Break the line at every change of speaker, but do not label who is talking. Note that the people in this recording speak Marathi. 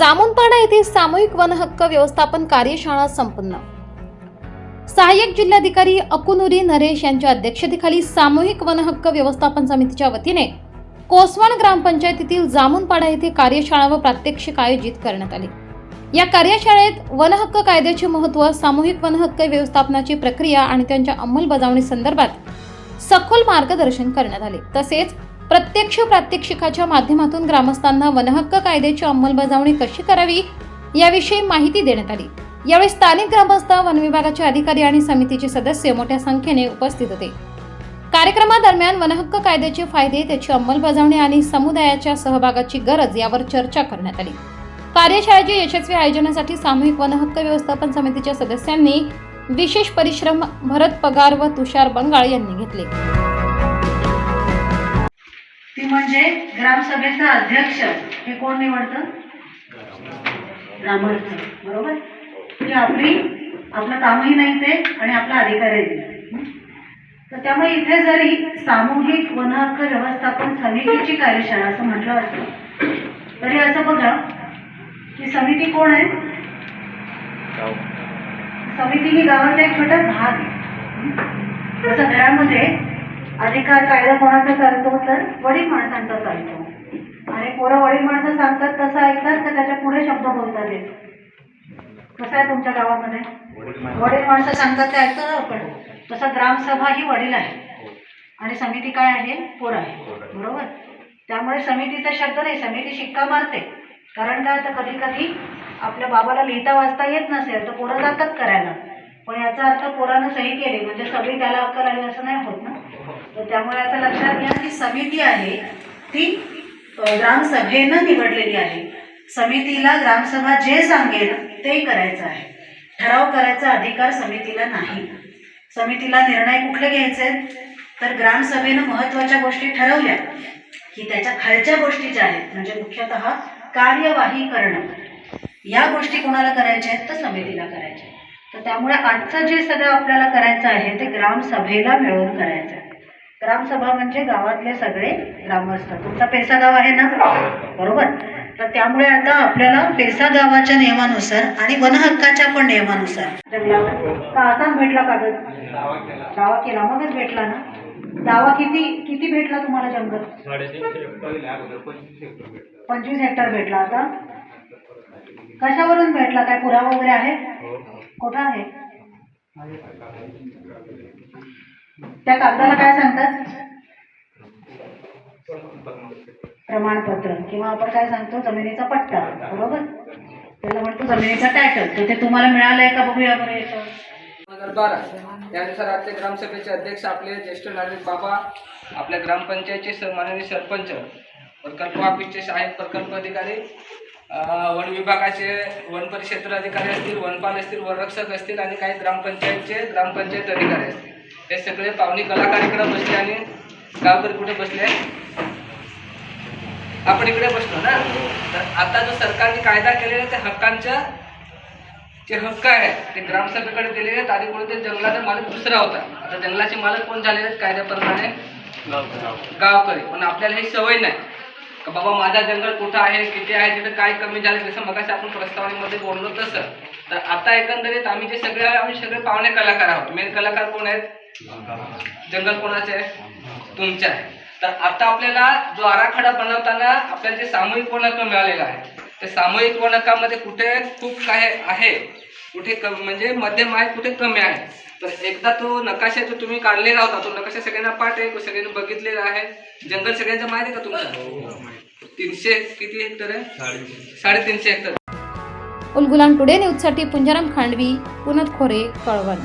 जामुनपाडा येथे सामूहिक वन हक्क व्यवस्थापन कार्यशाळा संपन्न. सहाय्यक जिल्हाधिकारी अकुनुरी नरेश यांच्या अध्यक्षतेखाली सामूहिक वन हक्क व्यवस्थापन समितीच्या वतीने कोसवण ग्रामपंचायतीतील जामुनपाडा येथे कार्यशाळा व प्रात्यक्षिक आयोजित करण्यात आले. या कार्यशाळेत वन हक्क कायद्याचे महत्त्व सामूहिक वन हक्क व्यवस्थापनाची प्रक्रिया आणि त्यांच्या अंमलबजावणी संदर्भात सखोल मार्गदर्शन करण्यात आले. तसेच प्रत्यक्ष प्रात्यक्षिकाच्या माध्यमातून ग्रामस्थांना वनहक्क कायद्याची अंमलबजावणी कशी करावी याविषयी माहिती देण्यात आली. यावेळी स्थानिक ग्रामस्थ वन विभागाचे अधिकारी आणि समितीचे सदस्य मोठ्या संख्येने उपस्थित होते. कार्यक्रमादरम्यान वनहक्क कायद्याचे फायदे त्याची अंमलबजावणी आणि समुदायाच्या सहभागाची गरज यावर चर्चा करण्यात आली. कार्यशाळेच्या यशस्वी आयोजनासाठी सामूहिक वनहक्क व्यवस्थापन समितीच्या सदस्यांनी विशेष परिश्रम भरत पगार व तुषार बंगाळ यांनी घेतले.
ती म्हणजे ग्रामसभेचा अध्यक्ष. हे कोण निवडतं? ग्रामस्थ बरोबर? ही आपली आपलं कामही नाही ते आणि आपला अधिकारही नाही तर त्यामुळे इथे जरी सामूहिक वन हक्क व्यवस्थापन समितीची कार्यशाळा असं म्हटलं असतं तरी असं बघा की समिती कोण आहे? समिती ही गावाचा एक छोटा भाग आहे. घरामध्ये अधिकार कायदा कोणाचा चालतो तर वडील माणसांचा चालतो. आणि पोरं वडील माणसं सांगतात तसं ऐकतात तर त्याच्या पुढे शब्द बोलतात येत कसं आहे तुमच्या गावामध्ये? वडील माणसं सांगतात ते ऐकतो ना आपण. तसं ग्रामसभा ही वडील आहे. आणि समिती काय आहे? पोर आहे. बरोबर? त्यामुळे समितीचा शब्द नाही समिती शिक्का मारते. कारण काय तर कधी कधी आपल्या बाबाला लिहिता वाचता येत नसेल तर पोरं जातात करायला. पण याचा अर्थ पोरानं सही केली म्हणजे सगळी त्याला अक्कल आली असं नाही होत ना? तर त्यामुळे आता लक्षात घ्या की समिती आहे. ती ग्रामसभेनं निवडलेली आहे. समितीला ग्रामसभा जे सांगेल ते करायचं आहे. ठराव करायचा अधिकार समितीला नाही. समितीला निर्णय कुठले घ्यायचे? तर ग्रामसभेनं महत्त्वाच्या गोष्टी ठरवल्या. की त्याच्या खालच्या गोष्टी ज्या आहेत म्हणजे मुख्यतः कार्यवाही करणं. या गोष्टी कोणाला करायच्या आहेत? तर समितीला करायच्या आहेत. तर त्यामुळे आजचं जे सगळं आपल्याला करायचं आहे ते ग्रामसभेला मिळवून करायचं आहे. ग्रामसभा म्हणजे गावातले सगळे ग्रामस्थ. तुमचा पेसा गाव आहे ना? बरोबर? तर त्यामुळे आता आपल्याला पेसा गावाच्या नियमानुसार आणि वनहक्काच्या पण नियमानुसार. का असाच भेटला कागद? दावा केला. मगच भेटला ना? दावा किती किती भेटला तुम्हाला जंगल? पंचवीस हेक्टर भेटला आता. कशावरून भेटला? काय पुरावा वगैरे आहे? कुठं आहे? त्या कागदाला काय सांगतात? प्रमाणपत्र किंवा आपण काय सांगतो जमिनीचा पट्टा बरोबर? त्याला म्हणतो जमिनीचा टायटल तर ते तुम्हाला मिळालंय का? बघूया बरं याच्यावर.
दोन हजार बारा यानुसार आजचे ग्रामसभेचे अध्यक्ष आपले ज्येष्ठ नागरिक बाबा आपल्या ग्रामपंचायतचे स- माननीय सरपंच प्रकल्प ऑफिसचे साहेब प्रकल्प अधिकारी अं, वन विभागाचे वन परिक्षेत्र अधिकारी असतील वनपाल असतील वनरक्षक असतील आणि काही ग्रामपंचायतचे ग्रामपंचायत अधिकारी असतील. हे सगळे पाहुणे कलाकार इकडे बसले आणि गावकरी कुठे बसले. आपण इकडे बसलो ना? तर आता जो सरकारने कायदा केलेला आहे, ते हक्कांच्या जे हक्क आहेत ते ग्रामसभेकडे दिलेले आहेत आणि कोणते जंगलाचा मालक दुसरा होता. आता जंगलाचे मालक कोण झालेले आहेत कायद्याप्रमाणे? गावकरी. पण आपल्याला ही सवय नाही. का बाबा माझा जंगल कुठं आहे किती आहे तिथं काय कमी झालं जसं मगाशी आपण प्रस्तावनेमध्ये बोललो तसं. तर आता एकंदरीत आम्ही जे सगळे आहे, आम्ही सगळे पाहुणे कलाकार आहोत. मेन कलाकार कोण आहेत? जंगल कोणाचे आहे? तुमचे आहे. तर आता आपल्याला जो आराखडा बनवताना आपल्याला जे सामूहिक वनहक्क मिळालेला आहे त्या सामूहिक वनहक्कामध्ये कुठे खूप काय आहे? कुठे कमी म्हणजे मध्यम आहे कुठे कमी आहे? तर एकदा तो नकाशा जो तुम्ही काढलेला होता तो नकाशा सगळ्यांना पाठ आहे सगळ्यांनी बघितलेला आहे. जंगल सगळ्यांचं माहिती आहे का तुमचं? तीनशे किती हेक्टर आहे? साडेतीनशे हेक्टर.
उलगुलान टुडे न्यूजसाठी पुंजाराम खांडवी पुनत खोरे कळवण.